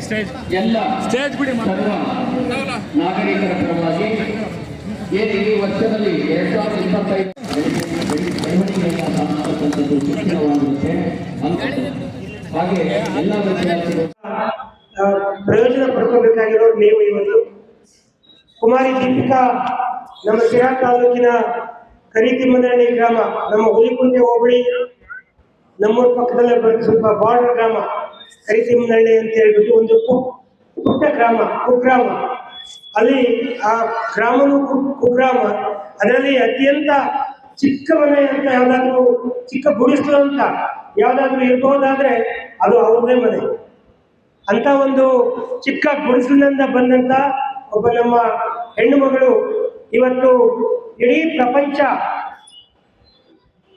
ಎಲ್ಲ ಸ್ಟೇಜ್ ಬಿಡಿ ನಾಗರಿಕರ ಪರವಾಗಿ ಏನು ಈ ವರ್ಷದಲ್ಲಿ ಎರಡ್ ಸಾವಿರದ ಇಪ್ಪತ್ತೈದು ಬೆಳವಣಿಗೆಯನ್ನು ಕಾಣತಕ್ಕಂಥದ್ದು ಶಿಕ್ಷಣವಾಗಿರುತ್ತೆ ಅಂತ- ಹಾಗೆ ಎಲ್ಲ ವಿದ್ಯಾರ್ಥಿಗಳು ಆ, ಪ್ರಯೋಜನ ಪಡ್ಕೋಬೇಕಾಗಿರೋರು ನೀವು ಇವತ್ತು ಕುಮಾರಿ ದೀಪಿಕಾ ನಮ್ಮ ಶಿರಾ ತಾಲೂಕಿನ ಕರಿತಿಮ್ಮನಹಳ್ಳಿ ಗ್ರಾಮ ನಮ್ಮ ಹುಲಿಕುಂಟೆ ಹೋಬಳಿ ನಮ್ಮೂರ ಪಕ್ಕದಲ್ಲೇ ಬರುತ್ತೆ ಸ್ವಲ್ಪ ಬಾರ್ಡರ್ ಗ್ರಾಮ. ಕರಿತಿಮ್ಮನಹಳ್ಳಿ ಅಂತ ಹೇಳ್ಬಿಟ್ಟು ಒಂದು ಪುಟ್ಟ ಗ್ರಾಮ, ಕುಗ್ರಾಮ. ಅಲ್ಲಿ ಆ ಗ್ರಾಮನು ಕುಗ್ರಾಮ. ಅದರಲ್ಲಿ ಅತ್ಯಂತ ಚಿಕ್ಕ ಮನೆ ಅಂತ ಯಾವ್ದಾದ್ರು, ಚಿಕ್ಕ ಗುಡಿಸ್ಲು ಅಂತ ಯಾವ್ದಾದ್ರು ಇರ್ಬೋದಾದ್ರೆ ಅದು ಅವ್ರದೇ ಮನೆ. ಅಂತ ಒಂದು ಚಿಕ್ಕ ಗುಡಿಸಲಿನಿಂದ ಬಂದಂತ ಒಬ್ಬ ನಮ್ಮ ಹೆಣ್ಣು ಮಗಳು ಇವತ್ತು ಇಡೀ ಪ್ರಪಂಚ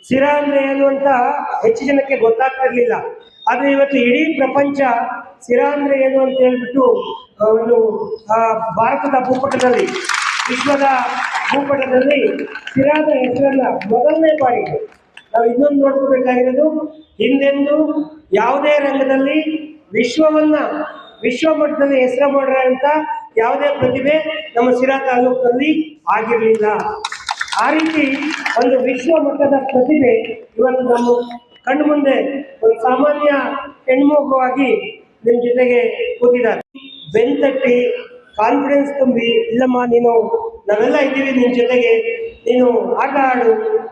ಸಿರಾ ಅಂದ್ರೆ ಏನು ಅಂತ ಹೆಚ್ಚು ಜನಕ್ಕೆ ಗೊತ್ತಾಗ್ತಿರ್ಲಿಲ್ಲ. ಆದ್ರೆ ಇವತ್ತು ಇಡೀ ಪ್ರಪಂಚ ಸಿರಾ ಅಂದ್ರೆ ಏನು ಅಂತ ಹೇಳ್ಬಿಟ್ಟು ಒಂದು ಭಾರತದ ಭೂಪಟದಲ್ಲಿ, ವಿಶ್ವದ ಭೂಪಟದಲ್ಲಿ ಸಿರಾದ ಹೆಸರನ್ನ ಮೊದಲನೇ ಬಾರಿಗೆ ನಾವು ಇನ್ನೊಂದು ನೋಡ್ಕೋಬೇಕಾಗಿರೋದು, ಹಿಂದೆಂದು ಯಾವುದೇ ರಂಗದಲ್ಲಿ ವಿಶ್ವವನ್ನ, ವಿಶ್ವ ಮಟ್ಟದಲ್ಲಿ ಹೆಸರು ಅಂತ ಯಾವುದೇ ಪ್ರತಿಭೆ ನಮ್ಮ ಸಿರಾ ತಾಲೂಕಿನಲ್ಲಿ ಆಗಿರಲಿಲ್ಲ. ಆ ರೀತಿ ಒಂದು ವಿಶ್ವ ಮಟ್ಟದ ಪ್ರತಿಭೆ ಇವತ್ತು ನಮ್ಮ ಕಣ್ಣು ಮುಂದೆ ಒಂದು ಸಾಮಾನ್ಯ ಹೆಣ್ಮಗುವಾಗಿ ನಿಮ್ಮ ಜೊತೆಗೆ ಕೂತಿದ್ದಾರೆ. ಬೆಂತಟ್ಟಿ ಕಾನ್ಫಿಡೆನ್ಸ್ ತುಂಬಿ, ಇಲ್ಲಮ್ಮ, ನೀನು, ನಾವೆಲ್ಲ ಇದ್ದೀವಿ ನಿನ್ನ ಜೊತೆಗೆ. ನೀನು ಆಟ ಆಡು,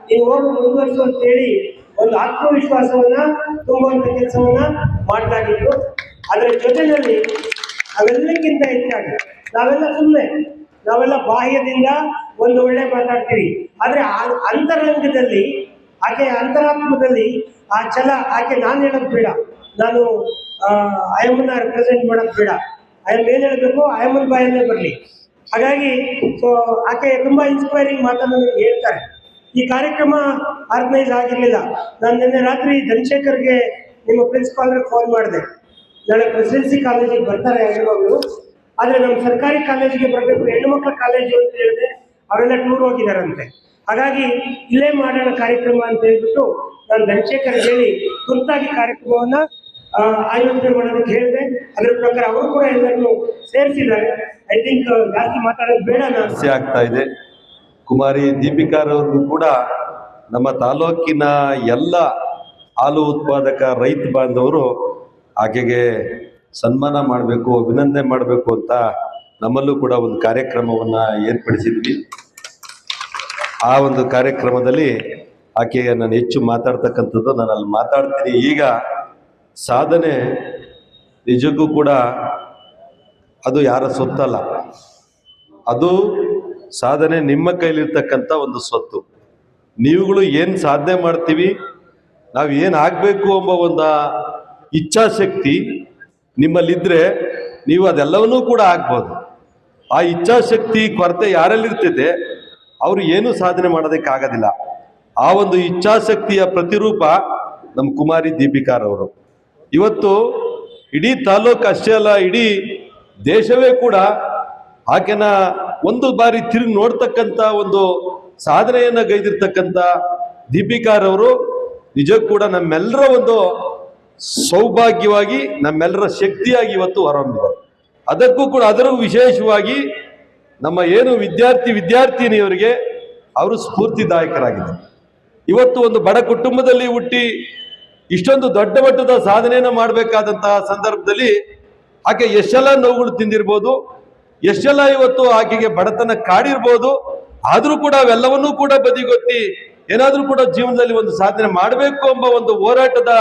ನೀನು ಹೋಗಿ ಮುಂದುವರಿಸು ಅಂತೇಳಿ ಒಂದು ಆತ್ಮವಿಶ್ವಾಸವನ್ನ ತುಂಬುವಂಥ ಕೆಲಸವನ್ನ ಮಾಡಲಾಗಿತ್ತು. ಅದರ ಜೊತೆಯಲ್ಲಿ ಅವೆಲ್ಲಕ್ಕಿಂತ ಹೆಚ್ಚಾಗಿ, ನಾವೆಲ್ಲ ಸುಮ್ಮನೆ ನಾವೆಲ್ಲ ಬಾಹ್ಯದಿಂದ ಒಂದು ಒಳ್ಳೆ ಮಾತಾಡ್ತೀವಿ. ಆದರೆ ಅಂತರಂಗದಲ್ಲಿ ಆಕೆ ಅಂತರಾತ್ಮದಲ್ಲಿ ಆ ಛಲ, ಆಕೆ ನಾನು ಹೇಳೋದು ಬೇಡ. ನಾನು ಆಯಮ್ಮನ ರೆಪ್ರೆಸೆಂಟ್ ಮಾಡೋದು ಬೇಡ. ಆಯಮ್ಮ ಏನು ಹೇಳಬೇಕು? ಆಯಮ್ಮನ ಬಾಯಲ್ಲೇ ಬರಲಿ. ಹಾಗಾಗಿ ಸೊ ಆಕೆ ತುಂಬ ಇನ್ಸ್ಪೈರಿಂಗ್ ಮಾತನ್ನು ಹೇಳ್ತಾರೆ. ಈ ಕಾರ್ಯಕ್ರಮ ಆರ್ಗನೈಸ್ ಆಗಿರಲಿಲ್ಲ. ನಾನು ನಿನ್ನೆ ರಾತ್ರಿ ಧನಶೇಖರ್ಗೆ ನಿಮ್ಮ ಪ್ರಿನ್ಸಿಪಾಲ್ರಿಗೆ ಫೋನ್ ಮಾಡಿದೆ. ನಾಳೆ ಪ್ರೆಸಿಡೆನ್ಸಿ ಕಾಲೇಜಿಗೆ ಬರ್ತಾರೆ ಹೆಣ್ಮಗಳು ಆದರೆ ನಮ್ಮ ಸರ್ಕಾರಿ ಕಾಲೇಜಿಗೆ ಬರಬೇಕು, ಹೆಣ್ಣು ಮಕ್ಕಳ ಕಾಲೇಜು ಅಂತ ಹೇಳಿದ್ರೆ, ಅವರೆಲ್ಲ ಟೂರ್ ಹೋಗಿದಾರಂತೆ. ಹಾಗಾಗಿ ಇಲ್ಲೇ ಮಾಡೋಣ ಕಾರ್ಯಕ್ರಮ ಅಂತ ಹೇಳ್ಬಿಟ್ಟು ನಾನು ಧನಶೇಖರ್ ಹೇಳಿ ತುರ್ತಾಗಿ ಕಾರ್ಯಕ್ರಮವನ್ನ ಆಯೋಜನೆ ಮಾಡೋದಕ್ಕೆ ಹೇಳಿದೆ. ಅದರ ಪ್ರಕಾರ ಅವರು ಕೂಡ ಎಲ್ಲರನ್ನು ಸೇರಿಸಿದ್ದಾರೆ. ಐ ಥಿಂಕ್ ಜಾಸ್ತಿ ಮಾತಾಡೋದು ಬೇಡ ಸಮಸ್ಯೆ ಆಗ್ತಾ ಇದೆ. ಕುಮಾರಿ ದೀಪಿಕಾರವರು ಕೂಡ ನಮ್ಮ ತಾಲೂಕಿನ ಎಲ್ಲ ಹಾಲು ಉತ್ಪಾದಕ ರೈತ ಬಾಂಧವರು ಆಕೆಗೆ ಸನ್ಮಾನ ಮಾಡಬೇಕು, ಅಭಿನಂದನೆ ಮಾಡಬೇಕು ಅಂತ ನಮ್ಮಲ್ಲೂ ಕೂಡ ಒಂದು ಕಾರ್ಯಕ್ರಮವನ್ನು ಏರ್ಪಡಿಸಿದ್ವಿ. ಆ ಒಂದು ಕಾರ್ಯಕ್ರಮದಲ್ಲಿ ಆಕೆಗೆ ನಾನು ಹೆಚ್ಚು ಮಾತಾಡ್ತಕ್ಕಂಥದ್ದು ನಾನು ಅಲ್ಲಿ ಮಾತಾಡ್ತೀನಿ. ಈಗ ಸಾಧನೆ ನಿಜಕ್ಕೂ ಕೂಡ ಅದು ಯಾರ ಸೊತ್ತಲ್ಲ. ಅದು ಸಾಧನೆ ನಿಮ್ಮ ಕೈಲಿರ್ತಕ್ಕಂಥ ಒಂದು ಸ್ವತ್ತು ನೀವುಗಳು ಏನು ಸಾಧನೆ ಮಾಡ್ತೀವಿ, ನಾವು ಏನು ಆಗಬೇಕು ಎಂಬ ಒಂದು ಇಚ್ಛಾಶಕ್ತಿ ನಿಮ್ಮಲ್ಲಿದ್ದರೆ ನೀವು ಅದೆಲ್ಲವನ್ನೂ ಕೂಡ ಆಗ್ಬೋದು. ಆ ಇಚ್ಛಾಶಕ್ತಿ ಕೊರತೆ ಯಾರಲ್ಲಿರ್ತದೆ ಅವರು ಏನೂ ಸಾಧನೆ ಮಾಡೋದಕ್ಕಾಗೋದಿಲ್ಲ. ಆ ಒಂದು ಇಚ್ಛಾಶಕ್ತಿಯ ಪ್ರತಿರೂಪ ನಮ್ಮ ಕುಮಾರಿ ದೀಪಿಕಾರವರು ಇವತ್ತು ಇಡೀ ತಾಲೂಕು ಅಷ್ಟೇ ಅಲ್ಲ, ಇಡೀ ದೇಶವೇ ಕೂಡ ಆಕೆನ ಒಂದು ಬಾರಿ ತಿರುಗಿ ನೋಡ್ತಕ್ಕಂಥ ಒಂದು ಸಾಧನೆಯನ್ನ ಗೈದಿರ್ತಕ್ಕಂಥ ದೀಪಿಕಾರವರು ನಿಜಕ್ಕೂ ಕೂಡ ನಮ್ಮೆಲ್ಲರ ಒಂದು ಸೌಭಾಗ್ಯವಾಗಿ, ನಮ್ಮೆಲ್ಲರ ಶಕ್ತಿಯಾಗಿ ಇವತ್ತು ಹೊರಹೊಮ್ಮಿದ್ದಾರೆ. ಅದಕ್ಕೂ ಕೂಡ ಅದರ ವಿಶೇಷವಾಗಿ ನಮ್ಮ ಏನು ವಿದ್ಯಾರ್ಥಿ ವಿದ್ಯಾರ್ಥಿನಿಯವರಿಗೆ ಅವರು ಸ್ಫೂರ್ತಿದಾಯಕರಾಗಿದ್ದಾರೆ. ಇವತ್ತು ಒಂದು ಬಡ ಕುಟುಂಬದಲ್ಲಿ ಹುಟ್ಟಿ ಇಷ್ಟೊಂದು ದೊಡ್ಡ ಮಟ್ಟದ ಸಾಧನೆಯನ್ನು ಮಾಡಬೇಕಾದಂತಹ ಸಂದರ್ಭದಲ್ಲಿ ಆಕೆ ಎಷ್ಟೆಲ್ಲ ನೋವುಗಳು ತಿಂದಿರ್ಬೋದು, ಎಷ್ಟೆಲ್ಲ ಇವತ್ತು ಆಕೆಗೆ ಬಡತನ ಕಾಡಿರ್ಬೋದು, ಆದರೂ ಕೂಡ ಅವೆಲ್ಲವನ್ನೂ ಕೂಡ ಬದಿಗೊತ್ತಿ ಏನಾದರೂ ಕೂಡ ಜೀವನದಲ್ಲಿ ಒಂದು ಸಾಧನೆ ಮಾಡಬೇಕು ಎಂಬ ಒಂದು ಹೋರಾಟದ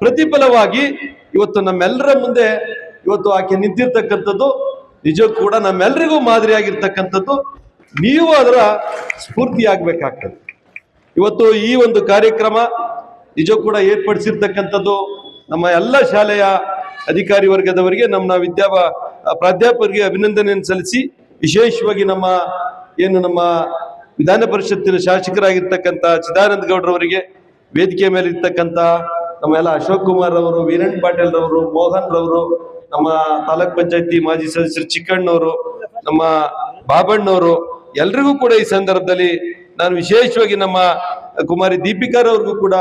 ಪ್ರತಿಫಲವಾಗಿ ಇವತ್ತು ನಮ್ಮೆಲ್ಲರ ಮುಂದೆ ಇವತ್ತು ಆಕೆ ನಿಂತಿರ್ತಕ್ಕಂಥದ್ದು. ನಿಜಕ್ಕೂ ಕೂಡ ನಮ್ಮೆಲ್ಲರಿಗೂ ಮಾದರಿಯಾಗಿರ್ತಕ್ಕಂಥದ್ದು ನೀವು ಅದರ ಸ್ಫೂರ್ತಿಯಾಗಬೇಕಾಗ್ತದೆ. ಇವತ್ತು ಈ ಒಂದು ಕಾರ್ಯಕ್ರಮ ನಿಜ ಕೂಡ ಏರ್ಪಡಿಸಿರ್ತಕ್ಕಂಥದ್ದು ನಮ್ಮ ಎಲ್ಲ ಶಾಲೆಯ ಅಧಿಕಾರಿ ವರ್ಗದವರಿಗೆ, ನಮ್ಮ ವಿದ್ಯಾ ಪ್ರಾಧ್ಯಾಪಕರಿಗೆ ಅಭಿನಂದನೆಯನ್ನು ಸಲ್ಲಿಸಿ, ವಿಶೇಷವಾಗಿ ನಮ್ಮ ಏನು ನಮ್ಮ ವಿಧಾನ ಪರಿಷತ್ತಿನ ಶಾಸಕರಾಗಿರ್ತಕ್ಕಂಥ ಚಿದಾನಂದ ಗೌಡ್ರವರಿಗೆ, ವೇದಿಕೆ ಮೇಲೆ ಇರ್ತಕ್ಕಂಥ ನಮ್ಮ ಎಲ್ಲ ಅಶೋಕ್ ಕುಮಾರ್ ಅವರು ವೀರೇಣ್ ಪಾಟೀಲ್ ರವರು ಮೋಹನ್ ರವರು ನಮ್ಮ ತಾಲೂಕ್ ಪಂಚಾಯತಿ ಮಾಜಿ ಸದಸ್ಯರು ಚಿಕ್ಕಣ್ಣವರು, ನಮ್ಮ ಬಾಬಣ್ಣವರು, ಎಲ್ರಿಗೂ ಕೂಡ ಈ ಸಂದರ್ಭದಲ್ಲಿ ನಾನು ವಿಶೇಷವಾಗಿ ನಮ್ಮ ಕುಮಾರಿ ದೀಪಿಕಾರವ್ರಿಗೂ ಕೂಡ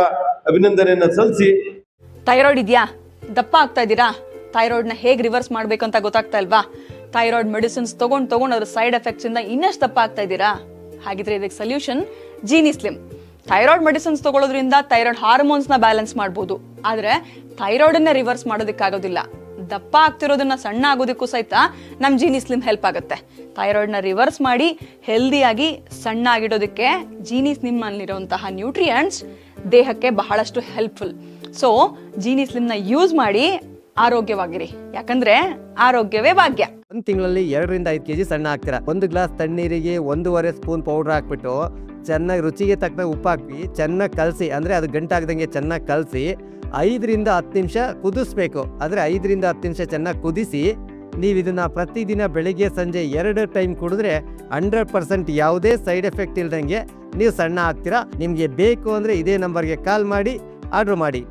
ಅಭಿನಂದನೆಯನ್ನ ಸಲ್ಲಿಸಿ. ಥೈರಾಯ್ಡ್ ಇದೆಯಾ? ದಪ್ಪ ಆಗ್ತಾ ಇದ್ದೀರಾ? ಥೈರಾಯ್ಡ್ನ ಹೇಗೆ ರಿವರ್ಸ್ ಮಾಡಬೇಕು ಅಂತ ಗೊತ್ತಾಗ್ತಾ ಇಲ್ವಾ? ಥೈರಾಯ್ಡ್ ಮೆಡಿಸಿನ್ಸ್ ತಗೊಂಡ್ ತಗೊಂಡ್ ಅದ್ರ ಸೈಡ್ ಎಫೆಕ್ಟ್ಸ್ ಇಂದ ಇನ್ನಷ್ಟು ದಪ್ಪ ಆಗ್ತಾ ಇದ್ದೀರಾ? ಹಾಗಿದ್ರೆ ಇದಕ್ಕೆ solution Jeeni slim thyroid medicines ತಗೊಳ್ಳೋದ್ರಿಂದ thyroid ಹಾರ್ಮೋನ್ಸ್ನ ಬ್ಯಾಲೆನ್ಸ್ ಮಾಡ್ಬೋದು. ಆದ್ರೆ ಥೈರಾಯ್ಡ್ ಅನ್ನ ರಿವರ್ಸ್ ಮಾಡೋದಕ್ಕಾಗೋದಿಲ್ಲ. ದಪ್ಪ ಆಗ್ತಿರೋದನ್ನ ಸಣ್ಣ ಆಗೋದಕ್ಕೂ ಸಹಿತ ನಮ್ ಜೀನಿ ಸ್ಲಿಮ್ ಹೆಲ್ಪ್ ಆಗುತ್ತೆ. ಥೈರಾಯ್ಡ್ನ ರಿವರ್ಸ್ ಮಾಡಿ ಹೆಲ್ದಿಯಾಗಿ ಸಣ್ಣ ಆಗಿಡೋದಕ್ಕೆ ಜೀನಿ ಸ್ಲಿಮ್ ಅಲ್ಲಿರುವಂತಹ ನ್ಯೂಟ್ರಿಯೆಂಟ್ಸ್ ದೇಹಕ್ಕೆ ಬಹಳಷ್ಟು ಹೆಲ್ಪ್ಫುಲ್. ಸೊ, ಜೀನಿ ಸ್ಲಿಮ್ನ ಯೂಸ್ ಮಾಡಿ ಆರೋಗ್ಯವಾಗಿರಿ. ಯಾಕಂದ್ರೆ ಆರೋಗ್ಯವೇ ಭಾಗ್ಯ. ಒಂದ್ ತಿಂಗಳಲ್ಲಿ ಎರಡರಿಂದ ಐದು ಕೆಜಿ ಸಣ್ಣ ಹಾಕ್ತೀರಾ ಒಂದು ಗ್ಲಾಸ್ ತಣ್ಣೀರಿಗೆ ಒಂದೂವರೆ ಸ್ಪೂನ್ ಪೌಡರ್ ಹಾಕ್ಬಿಟ್ಟು ಚೆನ್ನಾಗಿ ರುಚಿಗೆ ತಕ್ಕ ಉಪ್ಪು ಹಾಕಿ ಚೆನ್ನಾಗಿ ಕಲಸಿ, ಅಂದರೆ ಅದು ಗಂಟಾಗ್ದಂಗೆ ಚೆನ್ನಾಗಿ ಕಲಸಿ ಐದರಿಂದ ಹತ್ತು ನಿಮಿಷ ಕುದಿಸ್ಬೇಕು. ಆದರೆ ಐದರಿಂದ ಹತ್ತು ನಿಮಿಷ ಚೆನ್ನಾಗಿ ಕುದಿಸಿ, ನೀವು ಇದನ್ನು ಪ್ರತಿದಿನ ಬೆಳಿಗ್ಗೆ ಸಂಜೆ ಎರಡು ಟೈಮ್ ಕುಡಿದ್ರೆ ಹಂಡ್ರೆಡ್ ಪರ್ಸೆಂಟ್ ಯಾವುದೇ ಸೈಡ್ ಎಫೆಕ್ಟ್ ಇಲ್ದಂಗೆ ನೀವು ಸಣ್ಣ ಆಗ್ತೀರಾ. ನಿಮಗೆ ಬೇಕು ಅಂದರೆ ಇದೇ ನಂಬರ್ಗೆ ಕಾಲ್ ಮಾಡಿ, ಆರ್ಡ್ರ್ ಮಾಡಿ.